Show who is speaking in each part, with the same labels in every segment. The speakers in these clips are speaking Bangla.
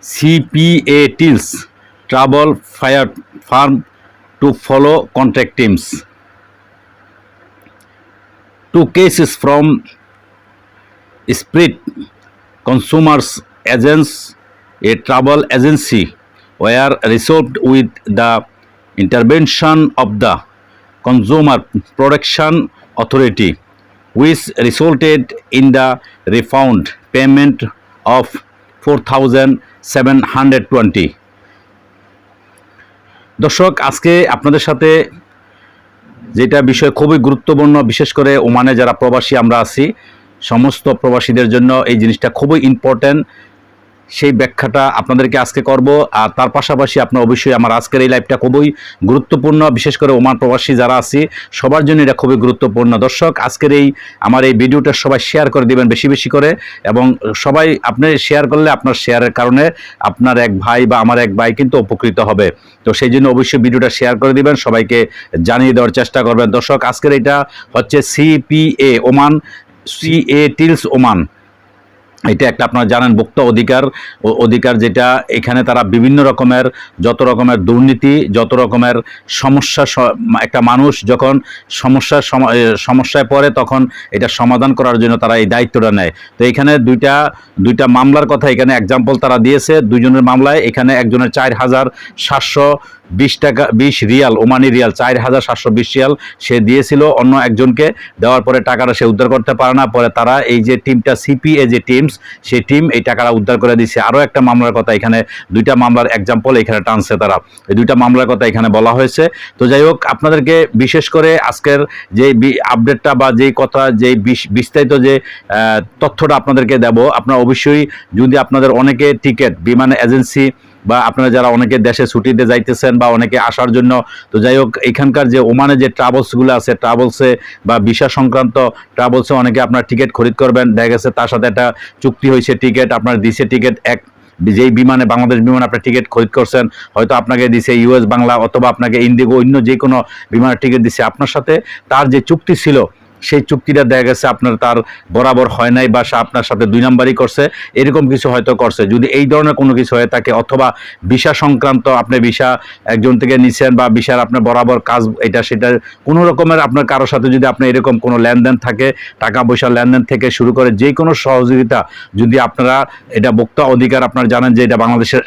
Speaker 1: CPA tells travel fire firm to follow contract teams. Two cases from Spirit Consumers Agents, a travel agency, were resolved with the intervention of the Consumer Protection Authority, which resulted in the refund payment of 4,720. দর্শক আজকে আপনাদের সাথে যেটা বিষয় খুবই গুরুত্বপূর্ণ বিশেষ করে ওমানে যারা প্রবাসী আমরা আছি সমস্ত প্রবাসীদের জন্য এই জিনিসটা খুবই ইম্পর্ট্যান্ট সেই ব্যাখ্যাটা আপনাদেরকে আজকে করব। আর তার পাশাপাশি আপনার অবশ্যই আমার আজকের এই লাইভটা খুবই গুরুত্বপূর্ণ। বিশেষ করে ওমান প্রবাসী যারা আছি, সবার জন্য এটা খুবই গুরুত্বপূর্ণ। দর্শক, আজকের এই আমার এই ভিডিওটা সবাই শেয়ার করে দিবেন বেশি বেশি করে। এবং সবাই আপনি শেয়ার করলে আপনার শেয়ারের কারণে আপনার এক ভাই বা আমার এক ভাই কিন্তু উপকৃত হবে। তো সেই জন্য অবশ্যই ভিডিওটা শেয়ার করে দিবেন, সবাইকে জানিয়ে দেওয়ার চেষ্টা করবেন। দর্শক, আজকের এটা হচ্ছে সিপিএ ওমান সিএ টিলস ওমান এটা একটা আপনারা জানেন ভোক্ত অধিকার অধিকার যেটা এখানে তারা বিভিন্ন রকমের, যত রকমের দুর্নীতি, যত রকমের সমস্যা একটা মানুষ যখন সমস্যার সম- সমস্যায় পড়ে তখন এটা সমাধান করার জন্য তারা এই দায়িত্বটা নেয়। তো এখানে দুইটা দুইটা মামলার কথা এখানে এক্সাম্পল তারা দিয়েছে। দুইজনের মামলায় এখানে একজনের চার হাজার সাতশো বিশ টাকা, বিশ রিয়াল, ওমানি রিয়াল, চার হাজার সাতশো বিশ রিয়াল সে দিয়েছিল। অন্য একজনকে দেওয়ার পরে টাকাটা সে উদ্ধার করতে পারে না। পরে তারা এই যে টিমটা সিপিএ যে টিমস সেই টিম এই টাকাটা উদ্ধার করে দিচ্ছে। আরও একটা মামলার কথা এখানে, দুইটা মামলার এক্সাম্পল এখানে টানছে তারা। এই দুইটা মামলার কথা এখানে বলা হয়েছে। তো যাই হোক, আপনাদেরকে বিশেষ করে আজকের যে আপডেটটা বা যেই কথা, যেই বিস্তারিত যে তথ্যটা আপনাদেরকে দেব, আপনারা অবশ্যই যদি আপনাদের অনেকে টিকিট বিমান এজেন্সি বা আপনারা যারা অনেকে দেশে ছুটিতে যাইতেছেন বা অনেকে আসার জন্য, তো যাই হোক, এখানকার যে ওমানে যে ট্রাভেলসগুলো আছে ট্রাভেলসে বা ভিসা সংক্রান্ত ট্রাভেলসে অনেকে আপনার টিকিট খরিদ করবেন। দেখা গেছে তার সাথে একটা চুক্তি হয়েছে টিকিট আপনার দিছে টিকিট এক যেই বিমানে, বাংলাদেশ বিমানে আপনার টিকিট খরিদ করছেন, হয়তো আপনাকে দিছে ইউএস বাংলা, অথবা আপনাকে ইন্ডিগো অন্য যে কোনো বিমানের টিকিট দিছে। আপনার সাথে তার যে চুক্তি ছিল সেই চুক্তিটা দেখা গেছে, আপনার তার বরাবর হয় নাই বা আপনার সাথে দুই নাম্বারই করছে, এরকম কিছু হয়তো করছে। যদি এই ধরনের কোনো কিছু হয়ে থাকে, অথবা ভিসা সংক্রান্ত আপনি ভিসা একজন থেকে নিছেন বা ভিসার আপনার বরাবর কাজ এটা সেটা কোনো রকমের আপনার কারোর সাথে যদি আপনার এরকম কোনো লেনদেন থাকে, টাকা পয়সা লেনদেন থেকে শুরু করে যে কোনো সহযোগিতা যদি আপনারা, এটা ভোক্তা অধিকার আপনারা জানেন যে এটা বাংলাদেশের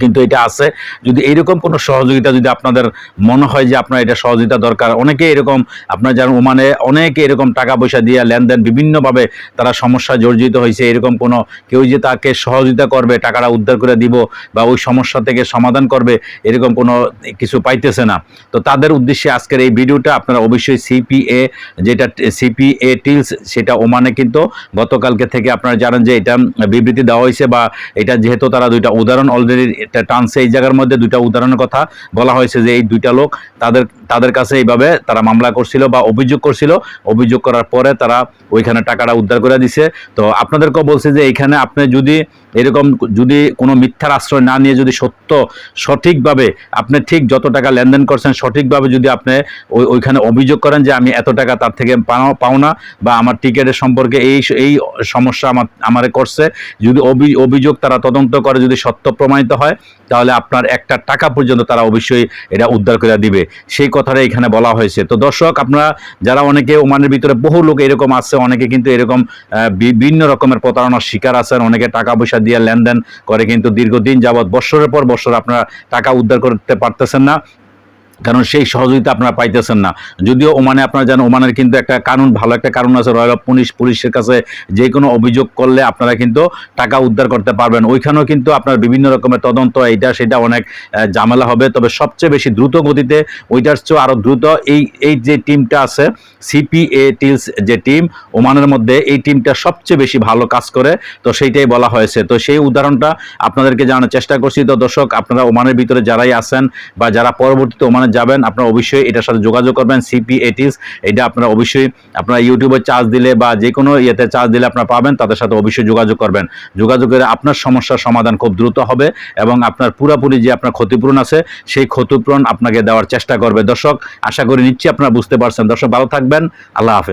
Speaker 1: কিন্তু এটা আছে। যদি এইরকম কোনো সহযোগিতা যদি আপনাদের মনে হয় যে আপনার এটা সহযোগিতা দরকার, অনেকে এরকম আপনার যেন ওমানে অনেকে এরকম টাকা পয়সা দিয়ে লেনদেন বিভিন্নভাবে তারা সমস্যা জর্জিত হয়েছে, এরকম কোনো কেউ যে তাকে সহযোগিতা করবে, টাকাটা উদ্ধার করে দিব বা ওই সমস্যা থেকে সমাধান করবে, এরকম কোনো কিছু পাইতেছে না। তো তাদের উদ্দেশ্যে আজকের এই ভিডিওটা আপনারা অবশ্যই সিপিএ যেটা সিপিএ টিলস সেটা ওমানে কিন্তু গতকালকে থেকে আপনারা জানেন যে এটা বিবৃতি দেওয়া হয়েছে বা এটা যেহেতু তারা দুইটা উদাহরণ অলরেডি টানছে এই জায়গার মধ্যে দুইটা উদাহরণের কথা। বলা হয়েছে যে এই দুইটা লোক তাদের তাদের কাছে এইভাবে তারা মামলা করছিল বা অভিযোগ করছিল। অভিযোগ করার পরে তারা ওইখানে টাকাটা উদ্ধার করে দিছে। তো আপনাদেরকেও বলছে যে এইখানে আপনি যদি এরকম যদি কোনো মিথ্যার আশ্রয় না নিয়ে যদি সত্য, সঠিকভাবে আপনি ঠিক যত টাকা লেনদেন করছেন, সঠিকভাবে যদি আপনি ওই ওইখানে অভিযোগ করেন যে আমি এত টাকা তার থেকে পাও- না বা আমার টিকিটের সম্পর্কে এই এই সমস্যা আমার আমারে করছে, যদি অভি- অভিযোগ তারা তদন্ত করে যদি সত্য প্রমাণিত হয় তাহলে আপনার একটা টাকা পর্যন্ত তারা অবশ্যই এটা উদ্ধার করে দিবে। সেই কথাটা এখানে বলা হয়েছে। তো দর্শক, আপনারা যারা অনেকে ওমানের ভিতরে বহু লোক এরকম আছে, অনেকে কিন্তু এরকম বিভিন্ন রকমের প্রতারণার শিকার আছেন, অনেকে টাকা পয়সা দিয়ে লেনদেন করে কিন্তু দীর্ঘদিন যাবৎ বছরের পর বছর আপনারা টাকা উদ্ধার করতে পারতেছেন না। কারণ সেই সহযোগিতা আপনারা পাইতেছেন না। যদিও ওমানে আপনারা জানেন, ওমানের কিন্তু একটা কানুন, ভালো একটা কারণ আছে রয়্যাল পুলিশ পুলিশের কাছে যে কোনো অভিযোগ করলে আপনারা কিন্তু টাকা উদ্ধার করতে পারবেন। ওইখানেও কিন্তু আপনার বিভিন্ন রকমের তদন্ত, এইটা সেটা অনেক ঝামেলা হবে। তবে সবচেয়ে বেশি দ্রুত গতিতে, ওইটার চেয়েও আরও দ্রুত এই এই যে টিমটা আছে সিপিএ টিলস যে টিম, ওমানের মধ্যে এই টিমটা সবচেয়ে বেশি ভালো কাজ করে। তো সেইটাই বলা হয়েছে। তো সেই উদাহরণটা আপনাদেরকে জানানোর চেষ্টা করছি। তো দর্শক, আপনারা ওমানের ভিতরে যারাই আছেন বা যারা পরবর্তীতে ওমানে যাবেন, আপনারা অবশ্যই এটার সাথে যোগাযোগ করবেন সিপিএটিস এটা আপনারা অবশ্যই আপনারা ইউটিউবে চার্জ দিলে বা যে কোনো ইয়েতে চার্জ দিলে আপনারা পাবেন, তাদের সাথে অবশ্যই যোগাযোগ করবেন। যোগাযোগ করে আপনার সমস্যার সমাধান খুব দ্রুত হবে এবং আপনার পুরাপুরি যে আপনার ক্ষতিপূরণ আছে, সেই ক্ষতিপূরণ আপনাকে দেওয়ার চেষ্টা করবে। দর্শক, আশা করি নিচ্ছি আপনারা বুঝতে পারছেন। দর্শক, ভালো থাকবেন। আল্লাহ হাফেজ।